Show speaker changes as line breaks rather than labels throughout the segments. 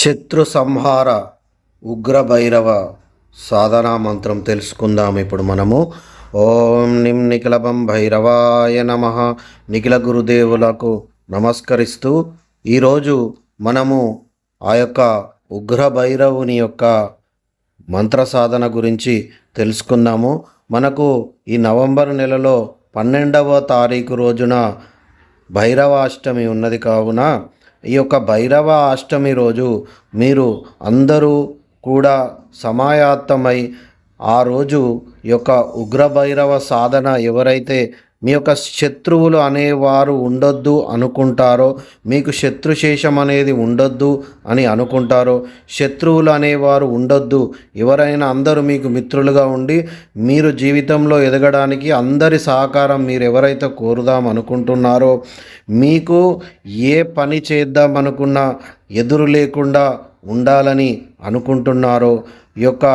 శత్రు సంహార ఉగ్ర భైరవ సాధనా మంత్రం తెలుసుకుందాం ఇప్పుడు మనము. ఓం నిం నిఖిలభం భైరవాయ నమ. నిఖిల గురుదేవులకు నమస్కరిస్తూ ఈరోజు మనము ఆ యొక్క ఉగ్ర భైరవుని యొక్క మంత్ర సాధన గురించి తెలుసుకుందాము. మనకు ఈ నవంబర్ నెలలో పన్నెండవ తారీఖు రోజున భైరవాష్టమి ఉన్నది కావున ఈ యొక్క భైరవ అష్టమి రోజు మీరు అందరూ కూడా సమాయాత్తమై ఆ రోజు ఈ యొక్క ఉగ్రభైరవ సాధన ఎవరైతే మీ యొక్క శత్రువులు అనేవారు ఉండొద్దు అనుకుంటారో మీకు శత్రుశేషం అనేది ఉండొద్దు అని అనుకుంటారో శత్రువులు అనేవారు ఉండొద్దు. ఎవరైనా అందరూ మీకు మిత్రులుగా ఉండి మీరు జీవితంలో ఎదగడానికి అందరి సహకారం మీరు ఎవరైతే కోరుదాం అనుకుంటున్నారో మీకు ఏ పని చేద్దాం అనుకున్నా ఎదురు లేకుండా ఉండాలని అనుకుంటున్నారో ఈ యొక్క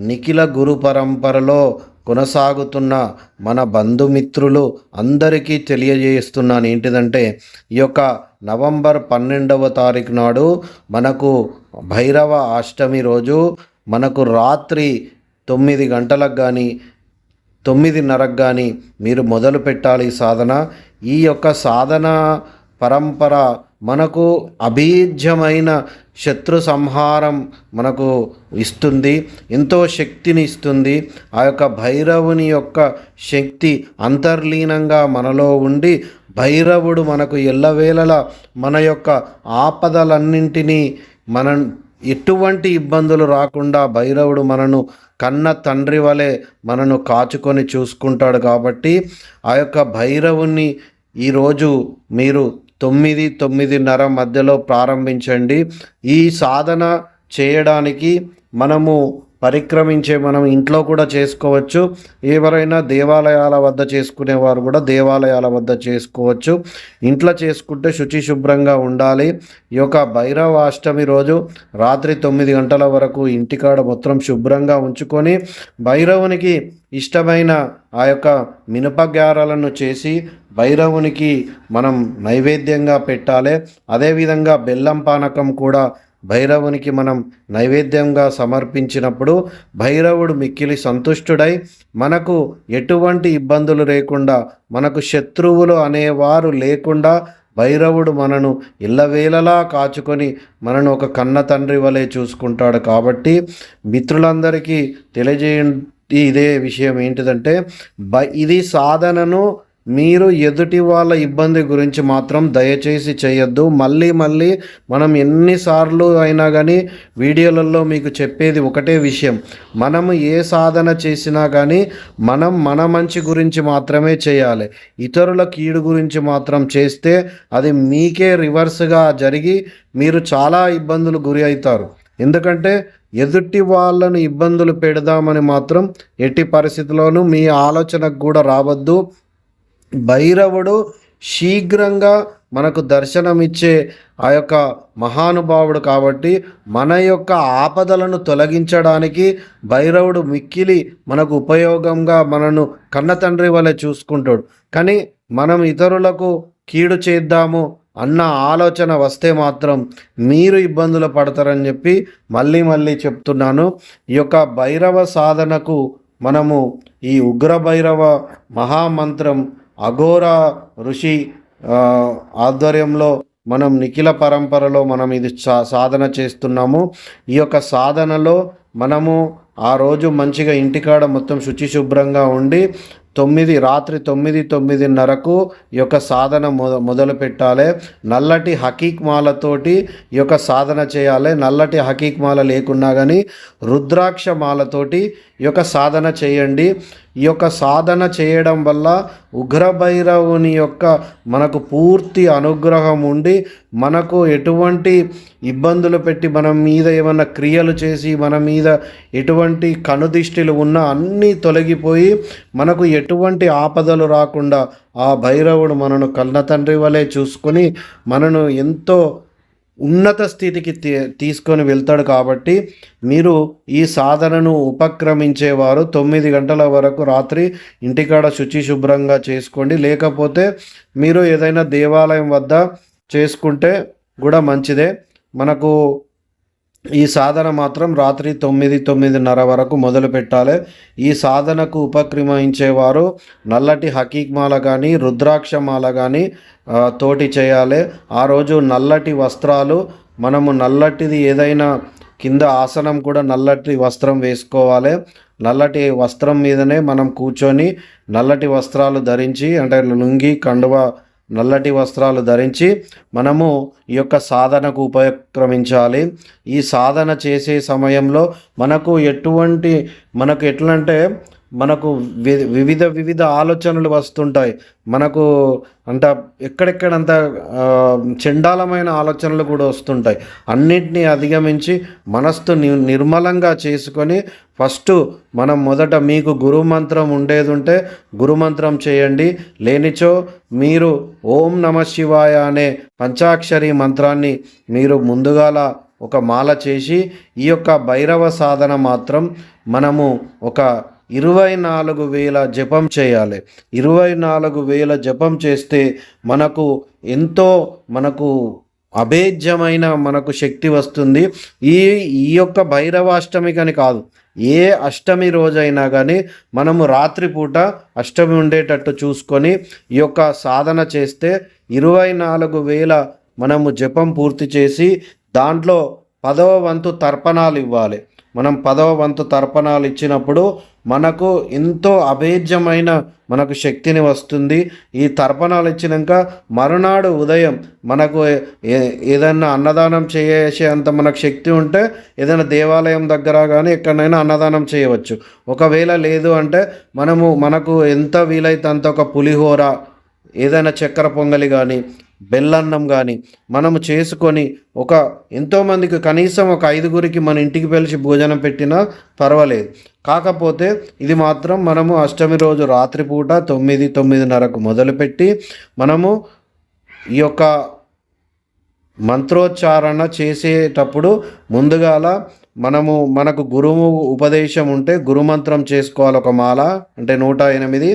నిఖిల గురు పరంపరలో కొనసాగుతున్న మన బంధుమిత్రులు అందరికీ తెలియజేస్తున్నాను. ఏంటిదంటే ఈ యొక్క నవంబర్ పన్నెండవ తారీఖు నాడు మనకు భైరవ అష్టమి రోజు మనకు రాత్రి తొమ్మిది గంటలకు కానీ తొమ్మిదిన్నరకు కానీ మీరు మొదలు పెట్టాలి ఈ సాధన. ఈ యొక్క సాధన పరంపర మనకు అభీజ్యమైన శత్రు సంహారం మనకు ఇస్తుంది ఎంతో శక్తిని ఇస్తుంది. ఆ యొక్క భైరవుని యొక్క శక్తి అంతర్లీనంగా మనలో ఉండి భైరవుడు మనకు ఎల్లవేళలా మన యొక్క ఆపదలన్నింటినీ మన ఎటువంటి ఇబ్బందులు రాకుండా భైరవుడు మనను కన్న తండ్రి వలె మనను కాచుకొని చూసుకుంటాడు కాబట్టి ఆ యొక్క భైరవుని ఈరోజు మీరు తొమ్మిది తొమ్మిదిన్నర మధ్యలో ప్రారంభించండి. ఈ సాధన చేయడానికి మనము పరిక్రమించే మనం ఇంట్లో కూడా చేసుకోవచ్చు. ఎవరైనా దేవాలయాల వద్ద చేసుకునేవారు కూడా దేవాలయాల వద్ద చేసుకోవచ్చు. ఇంట్లో చేసుకుంటే శుచి శుభ్రంగా ఉండాలి. ఈ యొక్క భైరవ అష్టమి రోజు రాత్రి తొమ్మిది గంటల వరకు ఇంటికాడ మొత్తం శుభ్రంగా ఉంచుకొని భైరవునికి ఇష్టమైన ఆ యొక్క మినపగారాలను చేసి భైరవునికి మనం నైవేద్యంగా పెట్టాలి. అదేవిధంగా బెల్లం పానకం కూడా భైరవునికి మనం నైవేద్యంగా సమర్పించినప్పుడు భైరవుడు మిక్కిలి సంతుష్టుడై మనకు ఎటువంటి ఇబ్బందులు లేకుండా మనకు శత్రువులు అనేవారు లేకుండా భైరవుడు మనను ఇళ్ళవేళలా కాచుకొని మనను ఒక కన్న తండ్రి వలె చూసుకుంటాడు. కాబట్టి మిత్రులందరికీ తెలియజేయండి. ఇదే విషయం ఏంటిదంటే బ ఇది సాధనను మీరు ఎదుటి వాళ్ళ ఇబ్బంది గురించి మాత్రం దయచేసి చేయొద్దు. మళ్ళీ మళ్ళీ మనం ఎన్నిసార్లు అయినా కానీ వీడియోలలో మీకు చెప్పేది ఒకటే విషయం. మనం ఏ సాధన చేసినా కానీ మనం మన మంచి గురించి మాత్రమే చేయాలి. ఇతరుల కీడు గురించి మాత్రం చేస్తే అది మీకే రివర్స్గా జరిగి మీరు చాలా ఇబ్బందులు గురి అవుతారు ఎందుకంటే ఎదుటి వాళ్ళను ఇబ్బందులు పెడదామని మాత్రం ఎట్టి పరిస్థితుల్లోనూ మీ ఆలోచనకు కూడా రావద్దు. భైరవుడు శీఘ్రంగా మనకు దర్శనమిచ్చే ఆ యొక్క మహానుభావుడు కాబట్టి మన యొక్క ఆపదలను తొలగించడానికి భైరవుడు మిక్కిలి మనకు ఉపయోగంగా మనను కన్న తండ్రి వలె చూసుకుంటాడు. కానీ మనం ఇతరులకు కీడు చేద్దాము అన్న ఆలోచన వస్తే మాత్రం మీరు ఇబ్బందులు పడతారని చెప్పి మళ్ళీ మళ్ళీ చెప్తున్నాను. ఈ యొక్క భైరవ సాధనకు మనము ఈ ఉగ్ర భైరవ మహామంత్రం అఘోర ఋషి ఆధ్వర్యంలో మనం నిఖిల పరంపరలో మనం ఇది సా సాధన చేస్తున్నాము. ఈ యొక్క సాధనలో మనము ఆ రోజు మంచిగా ఇంటికాడ మొత్తం శుచి శుభ్రంగా ఉండి తొమ్మిది రాత్రి తొమ్మిది తొమ్మిదిన్నరకు ఈ యొక్క సాధన మొద మొదలు పెట్టాలి. నల్లటి హకీక్ మాలతోటి ఈ యొక్క సాధన చేయాలి. నల్లటి హకీక్ మాల లేకున్నా కానీ రుద్రాక్ష మాలతోటి ఈ యొక్క సాధన చేయండి. ఈ యొక్క సాధన చేయడం వల్ల ఉగ్రభైరవుని యొక్క మనకు పూర్తి అనుగ్రహం ఉండి మనకు ఎటువంటి ఇబ్బందులు పెట్టి మన మీద ఏమన్నా క్రియలు చేసి మన మీద ఎటువంటి కనుదిష్టిలు ఉన్నా అన్నీ తొలగిపోయి మనకు ఎటువంటి ఆపదలు రాకుండా ఆ భైరవుడు మనను కన్న తండ్రి వలె చూసుకొని మనను ఎంతో ఉన్నత స్థితికి తీ తీసుకొని వెళ్తాడు కాబట్టి మీరు ఈ సాధనను ఉపక్రమించేవారు తొమ్మిది గంటల వరకు రాత్రి ఇంటికాడ శుచి శుభ్రంగా చేసుకోండి. లేకపోతే మీరు ఏదైనా దేవాలయం వద్ద చేసుకుంటే కూడా మంచిదే. మనకు ఈ సాధన మాత్రం రాత్రి తొమ్మిది తొమ్మిదిన్నర వరకు మొదలు పెట్టాలి. ఈ సాధనకు ఉపక్రమించేవారు నల్లటి హకీక్మాల కానీ రుద్రాక్ష మాల కానీ తోటి చేయాలి. ఆ రోజు నల్లటి వస్త్రాలు మనము నల్లటిది ఏదైనా కింద ఆసనం కూడా నల్లటి వస్త్రం వేసుకోవాలి. నల్లటి వస్త్రం మీదనే మనం కూర్చొని నల్లటి వస్త్రాలు ధరించి అంటే లుంగి కండువ నల్లటి వస్త్రాలు ధరించి మనము ఈ యొక్క సాధనకు ఉపక్రమించాలి. ఈ సాధన చేసే సమయంలో మనకు ఎటువంటి మనకు ఎట్లా అంటే మనకు వివిధ వివిధ ఆలోచనలు వస్తుంటాయి. మనకు అంట ఎక్కడెక్కడంత ఆ, చండాలమైన ఆలోచనలు కూడా వస్తుంటాయి. అన్నిటినీ అధిగమించి మనస్సు ని నిర్మలంగా చేసుకొని ఫస్ట్ మనం మొదట మీకు గురుమంత్రం ఉండేది ఉంటే గురుమంత్రం చేయండి. లేనిచో మీరు ఓం నమ శివాయ అనే పంచాక్షరి మంత్రాన్ని మీరు ముందుగాల ఒక మాల చేసి ఈ యొక్క భైరవ సాధన మాత్రం మనము ఒక ఇరవై నాలుగు వేల జపం చేయాలి. ఇరవై నాలుగు వేల జపం చేస్తే మనకు ఎంతో మనకు అభేద్యమైన మనకు శక్తి వస్తుంది. ఈ ఈ యొక్క భైరవాష్టమి కానీ కాదు ఏ అష్టమి రోజైనా కానీ మనము రాత్రిపూట అష్టమి ఉండేటట్టు చూసుకొని ఈ యొక్క సాధన చేస్తే ఇరవై నాలుగు వేల మనము జపం పూర్తి చేసి దాంట్లో పదవ వంతు తర్పణాలు ఇవ్వాలి. మనం పదవ వంతు తర్పణాలు ఇచ్చినప్పుడు మనకు ఎంతో అభేద్యమైన మనకు శక్తిని వస్తుంది. ఈ తర్పణాలు ఇచ్చినాక మరునాడు ఉదయం మనకు ఏ- ఏదైనా అన్నదానం చేసే అంత మనకు శక్తి ఉంటే ఏదైనా దేవాలయం దగ్గర కానీ ఎక్కడైనా అన్నదానం చేయవచ్చు. ఒకవేళ లేదు అంటే మనము మనకు ఎంత వీలైతే అంత ఒక పులిహోర ఏదైనా చక్కెర పొంగలి కానీ బెల్లన్నం కానీ మనము చేసుకొని ఒక ఎంతోమందికి కనీసం ఒక ఐదుగురికి మన ఇంటికి పిలిచి భోజనం పెట్టినా పర్వాలేదు. కాకపోతే ఇది మాత్రం మనము అష్టమి రోజు రాత్రిపూట తొమ్మిది తొమ్మిదిన్నరకు మొదలుపెట్టి మనము ఈ యొక్క మంత్రోచ్చారణ చేసేటప్పుడు ముందుగాల మనము మనకు గురువు ఉపదేశం ఉంటే గురుమంత్రం చేసుకోవాలి ఒక మాల అంటే నూట ఎనిమిది.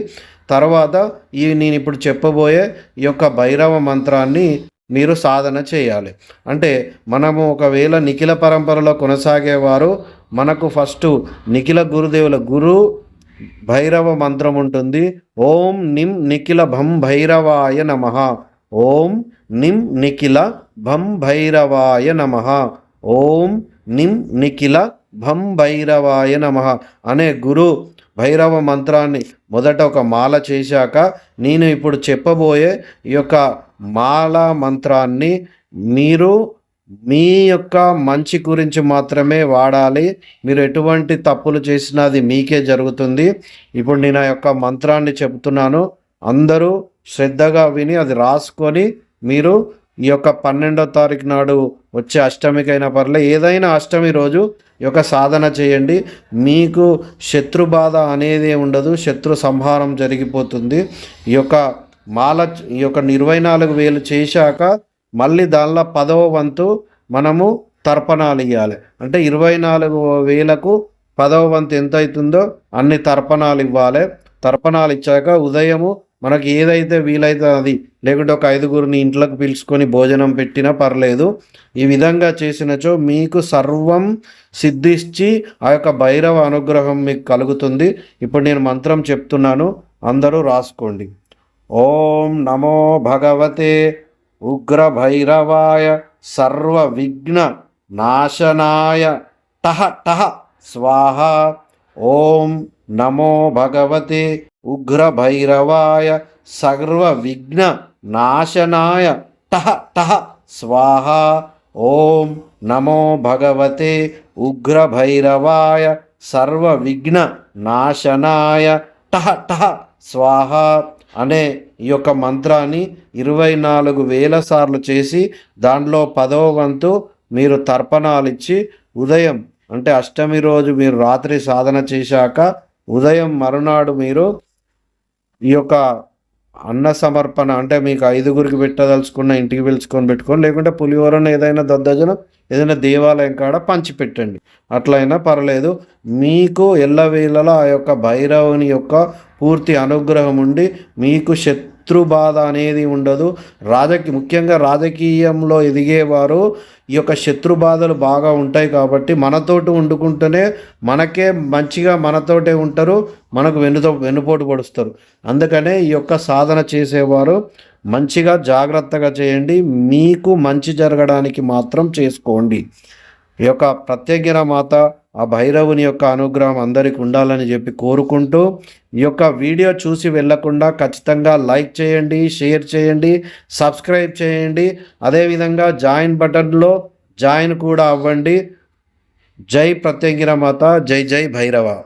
తర్వాత ఈ నేను ఇప్పుడు చెప్పబోయే ఈ యొక్క భైరవ మంత్రాన్ని మీరు సాధన చేయాలి. అంటే మనము ఒకవేళ నిఖిల పరంపరలో కొనసాగేవారు మనకు ఫస్ట్ నిఖిల గురుదేవుల గురు భైరవ మంత్రం ఉంటుంది. ఓం నిం నిఖిల భం భైరవాయ నమ. ఓం నిం నిఖిల భం భైరవాయ నమ. ఓం నిం నిఖిల భం భైరవాయ నమ అనే గురు భైరవ మంత్రాన్ని మొదట ఒక మాల చేశాక నేను ఇప్పుడు చెప్పబోయే ఈ యొక్క మాల మంత్రాన్ని మీరు మీ యొక్క మంచి గురించి మాత్రమే వాడాలి. మీరు ఎటువంటి తప్పులు చేసినా అది మీకే జరుగుతుంది. ఇప్పుడు నేను ఆ యొక్క మంత్రాన్ని చెప్తున్నాను. అందరూ శ్రద్ధగా విని అది రాసుకొని మీరు ఈ యొక్క పన్నెండో తారీఖు నాడు వచ్చే అష్టమికైనా పర్లే ఏదైనా అష్టమి రోజు ఈ యొక్క సాధన చేయండి. మీకు శత్రు బాధ అనేది ఉండదు శత్రు సంహారం జరిగిపోతుంది. ఈ యొక్క మాల ఈ యొక్క ఇరవై నాలుగు వేలు చేశాక మళ్ళీ దానిలో పదవ వంతు మనము తర్పణాలు ఇవ్వాలి అంటే ఇరవై నాలుగు వేలకు పదవ వంతు ఎంత అవుతుందో అన్ని తర్పణాలు ఇవ్వాలి. తర్పణాలు ఇచ్చాక ఉదయము మనకి ఏదైతే వీలైతే అది లేకుంటే ఒక ఐదుగురిని ఇంట్లోకి పిలుచుకొని భోజనం పెట్టినా పర్లేదు. ఈ విధంగా చేసినచో మీకు సర్వం సిద్ధించి ఆ యొక్క భైరవ అనుగ్రహం మీకు కలుగుతుంది. ఇప్పుడు నేను మంత్రం చెప్తున్నాను. అందరూ రాసుకోండి. ఓం నమో భగవతే ఉగ్ర భైరవాయ సర్వ విఘ్న నాశనాయ టహ టహ స్వాహ. ఓం నమో భగవతే ఉగ్రభైరవాయ సర్వవిఘ్న సర్వ విఘ్న నాశనాయ టహ టహ స్వాహ ఓం నమో భగవతే ఉగ్రభైరవాయ సర్వవిఘ్న సర్వ విఘ్న నాశనాయ టహ టహ స్వాహ అనే ఈ యొక్క మంత్రాన్ని ఇరవై నాలుగు వేల సార్లు చేసి దాంట్లో పదవ వంతు మీరు తర్పణాలు ఇచ్చి ఉదయం అంటే అష్టమి రోజు మీరు రాత్రి సాధన చేశాక ఉదయం మరునాడు మీరు ఈ యొక్క అన్న సమర్పణ అంటే మీకు ఐదుగురికి పెట్టదలుచుకున్న ఇంటికి పిలుచుకొని పెట్టుకొని లేకుంటే పులిహోరను ఏదైనా దద్దజనం ఏదైనా దేవాలయం కాడ పంచిపెట్టండి. అట్లయినా పర్లేదు మీకు ఎల్లవేళలా ఆ యొక్క భైరవుని యొక్క పూర్తి అనుగ్రహం ఉండి మీకు శక్తి శత్రు బాధ అనేది ఉండదు. రాజకీయ ముఖ్యంగా రాజకీయంలో ఎదిగేవారు ఈ యొక్క శత్రు బాధలు బాగా ఉంటాయి కాబట్టి మనతోటి వండుకుంటేనే మనకే మంచిగా మనతోటే ఉంటారు మనకు వెన్నుతో వెన్నుపోటు పడుస్తారు. అందుకనే ఈ యొక్క సాధన చేసేవారు మంచిగా జాగ్రత్తగా చేయండి మీకు మంచి జరగడానికి మాత్రం చేసుకోండి. ఈ యొక్క ప్రత్యజ్ఞ మాత ఆ భైరవుని యొక్క అనుగ్రహం అందరికి ఉండాలని చెప్పి కోరుకుంటూ ఈ యొక్క వీడియో చూసి వెళ్ళకుండా ఖచ్చితంగా లైక్ చేయండి షేర్ చేయండి సబ్స్క్రైబ్ చేయండి. అదేవిధంగా జాయిన్ బటన్లో జాయిన్ కూడా అవ్వండి. జై ప్రత్యంగిర మాత జై జై భైరవ.